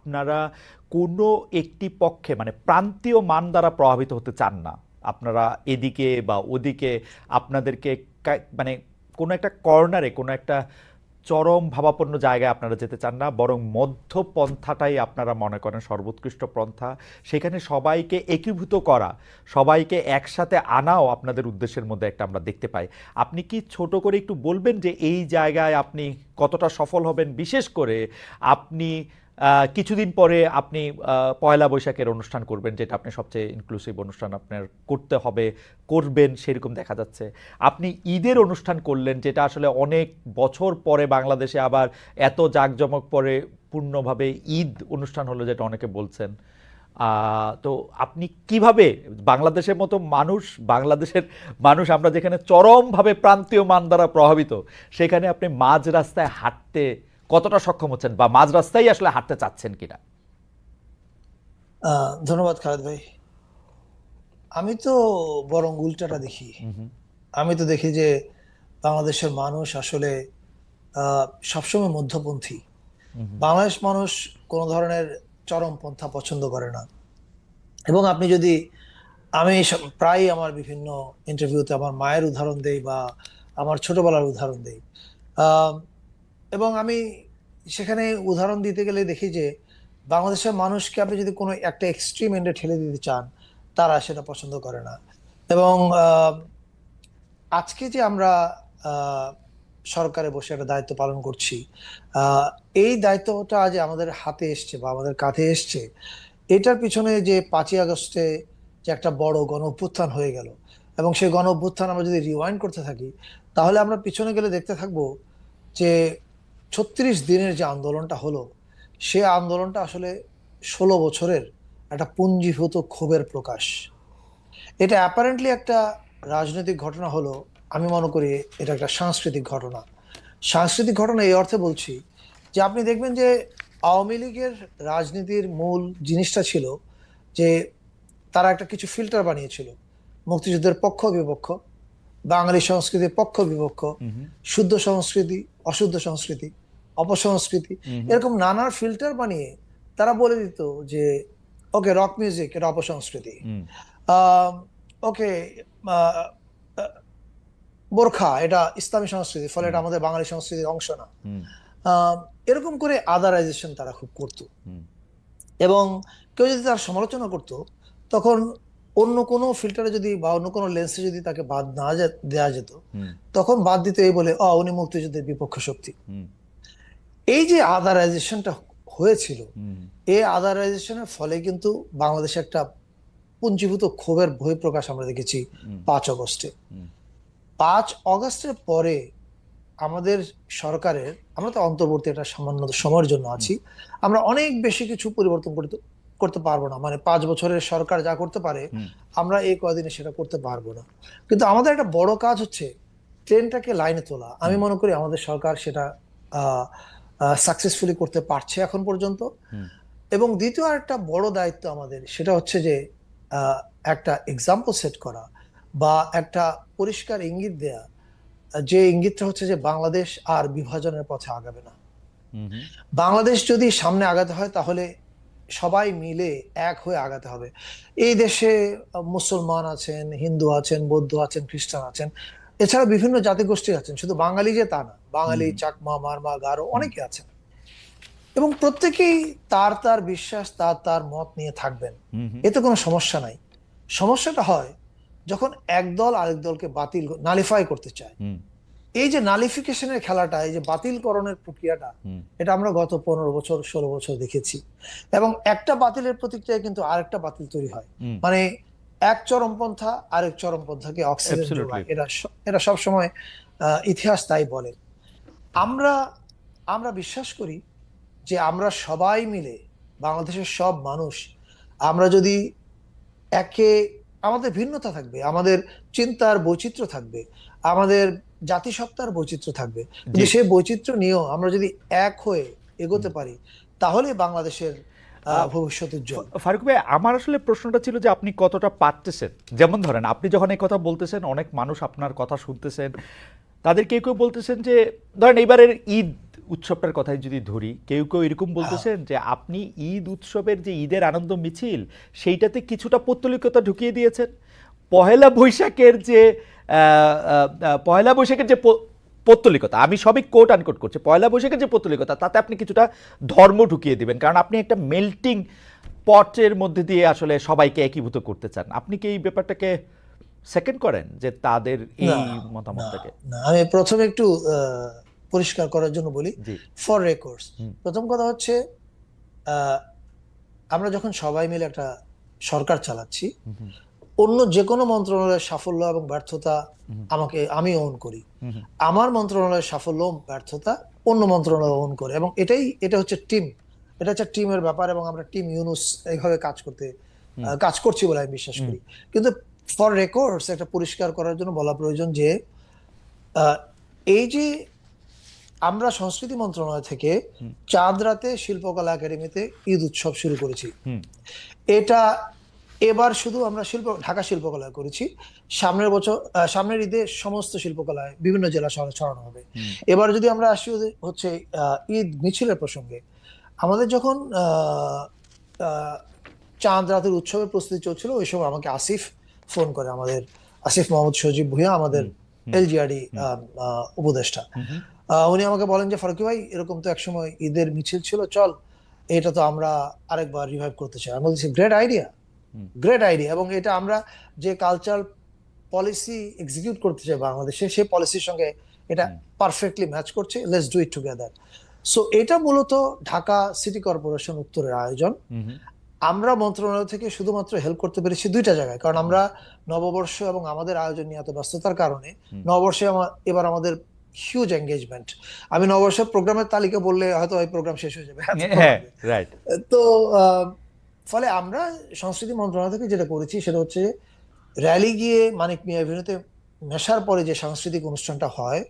আপনারা কোনো একটি পক্ষে মানে প্রান্তীয় মান দ্বারা প্রভাবিত হতে চান না। আপনারা এদিকে বা ওদিকে আপনাদেরকে মানে কোনো একটা কর্নারে, কোনো একটা চরম ভাবাপন্ন জায়গায় আপনারা যেতে চান না, বরং মধ্যপন্থাটাই আপনারা মনে করেন সর্বোৎকৃষ্ট পন্থা। সেখানে সবাইকে একীভূত করা, সবাইকে একসাথে আনাও আপনাদের উদ্দেশ্যের মধ্যে একটা আমরা দেখতে পাই। আপনি কি ছোট করে একটু বলবেন যে এই জায়গায় আপনি কতটা সফল হবেন? বিশেষ করে আপনি কিছুদিন পরে আপনি পয়লা বৈশাখের অনুষ্ঠান করবেন, যেটা আপনি সবচেয়ে ইনক্লুসিভ অনুষ্ঠান আপনার করতে হবে, করবেন, সেরকম দেখা যাচ্ছে। আপনি ঈদের অনুষ্ঠান করলেন, যেটা আসলে অনেক বছর পরে বাংলাদেশে আবার এত জাঁকজমক পরে পূর্ণভাবে ঈদ অনুষ্ঠান হলো, যেটা অনেকে বলছেন। তো আপনি কীভাবে, বাংলাদেশের মতো মানুষ, বাংলাদেশের মানুষ, আমরা যেখানে চরমভাবে প্রান্তীয় মান দ্বারা প্রভাবিত, সেখানে আপনি মাঝ রাস্তায় হাঁটতে কতটা সক্ষম হচ্ছেন বা মাঝ রাস্তায় আসলে হাঁটতে চাচ্ছেন কিনা? ধন্যবাদ খালেদ ভাই। আমি তো বরং উল্টাটা দেখি। আমি তো দেখি যে বাংলাদেশের মানুষ আসলে সবসময় মধ্যপন্থী। বাংলাদেশ মানুষ কোনো ধরনের চরমপন্থা পছন্দ করে না। এবং আপনি যদি আমি প্রায়ই আমার বিভিন্ন ইন্টারভিউতে আমার মায়ের উদাহরণ দেই বা আমার ছোটবেলার উদাহরণ দেই। এবং আমি সেখানে উদাহরণ দিতে গেলে দেখি যে বাংলাদেশের মানুষকে আপনি যদি কোনো একটা এক্সট্রিম এন্ডে ঠেলে দিতে চান, তারা সেটা পছন্দ করে না। এবং আজকে যে আমরা সরকারে বসে একটা দায়িত্ব পালন করছি এই দায়িত্বটা যে আমাদের হাতে এসছে বা আমাদের কাঁধে এসছে, এটার পিছনে যে পাঁচই আগস্টে যে একটা বড় গণ অভ্যুত্থান হয়ে গেল, এবং সেই গণ অভ্যুত্থান আমরা যদি রিওয়াইন্ড করতে থাকি, তাহলে আমরা পিছনে গেলে দেখতে থাকব যে ছত্রিশ দিনের যে আন্দোলনটা হলো, সে আন্দোলনটা আসলে ষোলো বছরের একটা পুঞ্জীভূত ক্ষোভের প্রকাশ। এটা অ্যাপারেন্টলি একটা রাজনৈতিক ঘটনা হলো, আমি মনে করি এটা একটা সাংস্কৃতিক ঘটনা। সাংস্কৃতিক ঘটনা এই অর্থে বলছি যে আপনি দেখবেন যে আওয়ামী লীগের রাজনীতির মূল জিনিসটা ছিল যে তারা একটা কিছু ফিল্টার বানিয়েছিল, মুক্তিযুদ্ধের পক্ষ বিপক্ষ বাঙালি সংস্কৃতির পক্ষ বিপক্ষ শুদ্ধ সংস্কৃতি অশুদ্ধ সংস্কৃতি অপসংস্কৃতি এরকম নানা ফিল্টার বানিয়ে তারা বলে দিত যে ওকে রক মিউজিক এটা অপসংস্কৃতি। ওকে বোরখা এটা ইসলামী সংস্কৃতি ফলে এটা আমাদের বাঙালি সংস্কৃতির অংশ না। আহ, এরকম করে আদারাইজেশন তারা খুব করতো। এবং কেউ যদি তার সমালোচনা করতো তখন অন্য কোনো ফিল্টারে যদি বা অন্য কোনো লেন্সে যদি তাকে বাদ না দেওয়া যেত তখন বাদ দিত এই বলে অ উনি মুক্তিযুদ্ধের বিপক্ষ শক্তি। এই যে আদারাইজেশনটা হয়েছিল এই আদারাইজেশনের ফলে কিন্তু বাংলাদেশে একটা পুঞ্জীভূত ক্ষোভের বহিঃপ্রকাশ আমরা দেখেছি পাঁচ অগস্টে। পাঁচ অগস্টের পরে আমাদের সরকারের আমরা তো অন্তর্বর্তী একটা সামান্য সময়ের জন্য আছি আমরা অনেক বেশি কিছু পরিবর্তন করতে করতে পারব না। মানে পাঁচ বছরের সরকার যা করতে পারে আমরা এই কদিনে সেটা করতে পারব না। কিন্তু আমাদের একটা বড় কাজ হচ্ছে ট্রেনটাকে লাইনে তোলা। আমি মনে করি আমাদের সরকার সেটা সাকসেসফুলি করতে পারছে এখন পর্যন্ত। এবং দ্বিতীয় আর একটা বড় দায়িত্ব আমাদের সেটা হচ্ছে যে একটা এক্সাম্পল সেট করা বা একটা পরিষ্কার ইঙ্গিত দেয়া। যে ইঙ্গিতটা হচ্ছে যে বাংলাদেশ আর বিভাজনের পথে আগাবে না। বাংলাদেশ যদি সামনে আগাতে হয় তাহলে সবাই মিলে এক হয়ে আগাতে হবে। এই দেশে মুসলমান আছেন হিন্দু আছেন বৌদ্ধ আছেন খ্রিস্টান আছেন এছাড়া বিভিন্ন জাতিগোষ্ঠী আছেন। শুধু বাঙালি যে তা না বাঙালি চাকমা মারমা গারো অনেকে আছেন। এবং প্রত্যেকেই তার তার বিশ্বাস তার তার মত নিয়ে থাকবেন। এতে কোনো সমস্যা নাই। সমস্যাটা হয় যখন এক দল আরেক দলকে বাতিল নালিফাই করতে চায়। এই যে নালিফিকেশনের খেলাটা এই যে বাতিলকরণের প্রক্রিয়াটা এটা আমরা গত পনেরো বছর ষোলো বছর দেখেছি। এবং একটা বাতিলের প্রতিক্রিয়ায় কিন্তু আরেকটা বাতিল তৈরি হয়। মানে এক চরমপন্থা আরেক চরমপন্থাকে অক্সিজেন এটা এটা সবসময় ইতিহাস তাই বলে। আমরা আমরা বিশ্বাস করি যে আমরা সবাই মিলে বাংলাদেশের সব মানুষ আমরা যদি একে আমাদের ভিন্নতা থাকবে আমাদের চিন্তার বৈচিত্র্য থাকবে আমাদের জাতিসত্তার বৈচিত্র্য থাকবে। কিন্তু সেই বৈচিত্র্য নিয়েও আমরা যদি এক হয়ে এগোতে পারি তাহলে বাংলাদেশের ভবিষ্যৎ উজ্জ্বল ফারুক ভাই আমার আসলে প্রশ্নটা ছিল যে আপনি কতটা পারতেছেন? যেমন ধরেন আপনি যখন এই কথা বলতেছেন অনেক মানুষ আপনার কথা শুনতেছেন। তাদের কেউ কেউ বলতেছেন যে ধরেন এইবারের ঈদ উৎসবটার কথাই যদি ধরি কেউ কেউ এরকম বলতেছেন যে আপনি ঈদ উৎসবের যে ঈদের আনন্দ মিছিল সেইটাতে কিছুটা পৌত্তলিকতা ঢুকিয়ে দিয়েছেন। পহেলা বৈশাখের যে পহেলা বৈশাখের যে পৌত্তলিকতা আমি সবই কোট আনকোট করছি পয়লা বৈশাখের যে পৌত্তলিকতা তাতে আপনি কিছুটা ধর্ম ঢুকিয়ে দিবেন। কারণ আপনি একটা মেল্টিং পটের মধ্যে দিয়ে আসলে সবাইকে একীভূত করতে চান। আপনি কি এই ব্যাপারটাকে সেকেন্ড করেন যে তাদের এই মতামতটাকে? আমি প্রথমে একটু পরিষ্কার করার জন্য বলি ফর রেকর্ডস। প্রথম কথা হচ্ছে আমরা যখন সবাই মিলে একটা সরকার চালাচ্ছি অন্য যে কোনো মন্ত্রণালয়ের সাফল্য এবং ব্যর্থতা আমাকে আমি ওন করি। আমার মন্ত্রণালয়ের সাফল্য ব্যর্থতা অন্য মন্ত্রণালয় ওন করে এবং এটাই এটা হচ্ছে টিম। এটা হচ্ছে টিমের ব্যাপার এবং আমরা টিম ইউনুস এইভাবে কাজ করতে কাজ করছি বলে আমি বিশ্বাস করি। কিন্তু ফর রেকর্ডস একটা পরিষ্কার করার জন্য বলা প্রয়োজন যে আহ, এই যে আমরা সংস্কৃতি মন্ত্রণালয় থেকে চাঁদ রাতে শিল্পকলা একাডেমিতে ঈদ উৎসব শুরু করেছি। এটা এবার শুধু আমরা শিল্প ঢাকা শিল্পকলায় করেছি। সামনের বছর সামনের ঈদে সমস্ত শিল্পকলায় বিভিন্ন জেলা শহরে ছড়ানো হবে। এবার যদি আমরা আসি হচ্ছে ঈদ মিছিলের প্রসঙ্গে। আমাদের যখন আহ, আহ, চাঁদ রাতের উৎসবের প্রস্তুতি চলছিল ওই সময় আমাকে আসিফ ফোন করে আমাদের আসিফ মোহাম্মদ সজীব ভুঁইয়া আমাদের এলজিআরডি উপদেষ্টা। উনি আমাকে বলেন যে ফারুকি ভাই এরকম তো একসময় ঈদের মিছিল ছিল চল এটা তো আমরা আরেকবার রিভাইভ করতে চাই। আমি বলছি গ্রেট আইডিয়া। গ্রেট আইডিয়া এবং এটা আমরা যে কালচারাল পলিসি এক্সিকিউট করতে চাই বাংলাদেশে সেই পলিসির সঙ্গে এটা পারফেক্টলি ম্যাচ করছে। Let's do it together so এটা মূলত ঢাকা সিটি কর্পোরেশন উত্তরের আয়োজন। আমরা মন্ত্রণালয় থেকে শুধুমাত্র হেল্প করতে পেরেছি দুইটা জায়গায়। কারণ আমরা নববর্ষ এবং আমাদের আয়োজন নিয়ে এত ব্যস্ততার কারণে নববর্ষে এবার আমাদের হিউজ এঙ্গেজমেন্ট আমি নববর্ষের প্রোগ্রামের তালিকা বললে হয়তো এই প্রোগ্রাম শেষ হয়ে যাবে। হ্যাঁ রাইট তো ফলে আমরা সংস্কৃতি মন্ত্রণালয় থেকে যেটা করেছি সেটা হচ্ছে র্যালি গিয়ে মানিক মিয়া এভিনিউতে মেশার পরে যে সাংস্কৃতিক অনুষ্ঠানটা হয়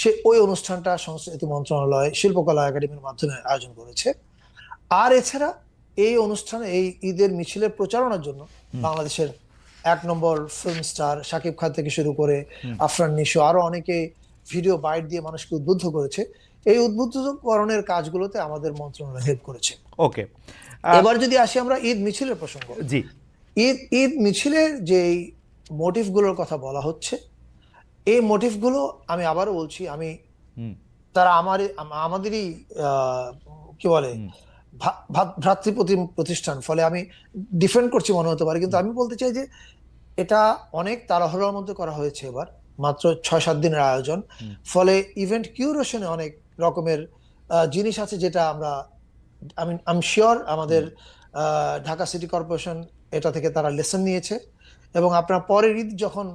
সে ওই অনুষ্ঠানটা সংস্কৃতি মন্ত্রণালয় শিল্পকলা একাডেমির মাধ্যমে আয়োজন করেছে। আর এছাড়া এই অনুষ্ঠানে এই ঈদের মিছিলের প্রচারণার জন্য বাংলাদেশের এক নম্বর ফিল্ম স্টার শাকিব খান থেকে শুরু করে আফরান নিশো আরও অনেকে ভিডিও বাইট দিয়ে মানুষকে উদ্বুদ্ধ করেছে। এই উদ্বুদ্ধকরণের কাজগুলোতে আমাদের মন্ত্রণালয় হেল্প করেছে। ওকে এবার যদি আসি আমরা ঈদ মিছিলের প্রসঙ্গ। জি। ঈদ ঈদ মিছিলের যে মোটিভগুলোর কথা বলা হচ্ছে এই মোটিভগুলো আমি আবারও বলছি আমি তারা আমার আমাদেরই কি বলে হুম। ভা- ভা- ভ্রাতৃপ্রতি প্রতিষ্ঠান ফলে আমি ডিফেন্ড করছি মনে হতে পারে কিন্তু আমি বলতে চাই যে এটা অনেক তাড়াহুড়োর মধ্যে করা হয়েছে এবার মাত্র ছয় সাত দিনের আয়োজন। ফলে ইভেন্ট কিউরেশনে অনেক রকমের জিনিস আছে যেটা আমরা আমি আমি শিওর আমাদের ঢাকা সিটি কর্পোরেশন এটা থেকে তারা লেসন নিয়েছে এবং আপনার পরের ঈদ যখন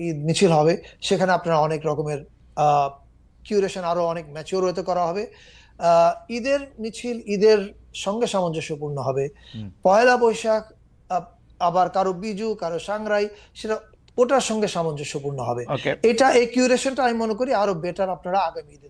ঈদ মিছিল হবে সেখানে আপনারা অনেক রকমের কিউরেশন আরও অনেক ম্যাচিওর হতে করা হবে। ঈদের মিছিল ঈদের সঙ্গে সামঞ্জস্যপূর্ণ হবে। পয়লা বৈশাখ আবার কারও বিজু কারও সাংরাই সেটা ওটার সঙ্গে সামঞ্জস্যপূর্ণ হবে। এটা এই কিউরেশনটা আমি মনে করি আরও বেটার আপনারা আগামী ঈদে